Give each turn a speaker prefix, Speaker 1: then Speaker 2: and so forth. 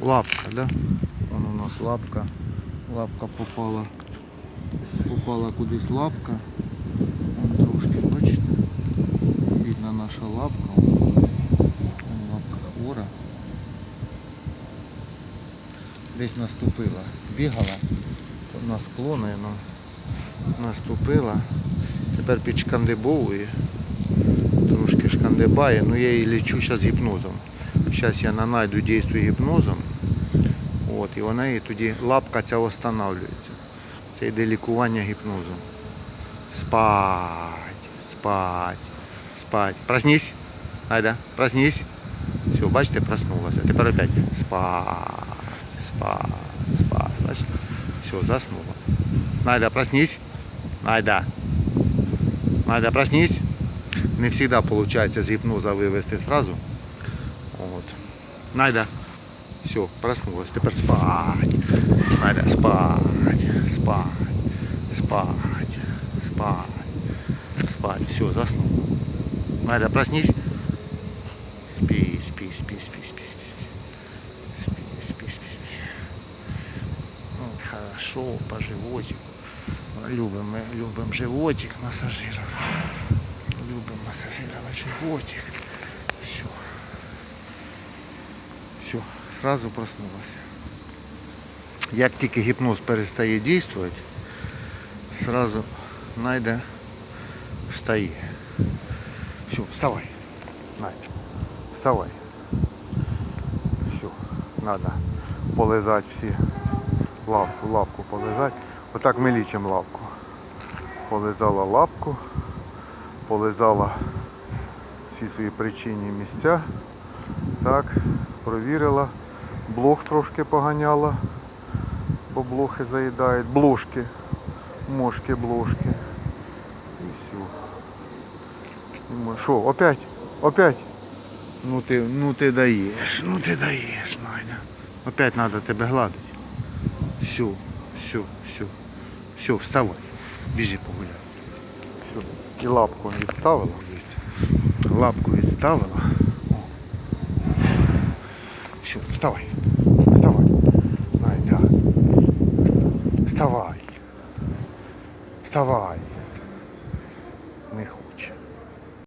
Speaker 1: Лапка, да? Вон у нас лапка. Лапка попала. Попала кудись лапка. Вон трошки, бачите? Видно наша лапка. Вон лапка хвора. Десь наступила. Бігала на склони, ну, наступила. Тепер підшкандибовує. Трошки шкандибає, ну я її лічу зараз гіпнозом. Зараз я нанайду дійствую гіпнозом. От, і вона її тоді лапка ця встановлюється. Це йде лікування гіпнозом. Спать, спать, спать. Проснись. Айда, проснись. Все, бачите, проснулася. Тепер опять спать, спать, спать. Бачите? Все, заснула. Найда, проснись. Найда. Найда, проснись. Не всегда получается з гіпноза вивести сразу. Вот. Найда. Все, проснулась. Теперь спать. Найда, спать, спать, спать, спать, спать. Все, заснула. Найда, проснись. Спи, спи, спи, спи, спи, спи. Спи, спи, спи, спи. Ну, хорошо, по животику. Любим, любим животик массажировать. Любим массажировать животик. Все, сразу проснулась. Як тільки гіпноз перестає дійствувати, сразу Найда встає. Все, вставай. Найда, вставай. Все, надо полизати всі. Лапку, лапку полизати. Отак ми лічимо лапку. Полизала лапку, полизала всі свої причинні місця. Так, провірила. Блох трошки поганяла, бо блохи заїдають. Блошки, мошки, блошки. І все. Що, опять? Опять? Ну ти, ну ти даєш, ну ти даєш, Найда. Опять треба тебе гладити. Все, все, все. Все, вставай. Біжи погуляй. Все. І лапку відставила. Лапку відставила. Все, вставай. Вставай. Найда. Вставай. Вставай. Не хоче.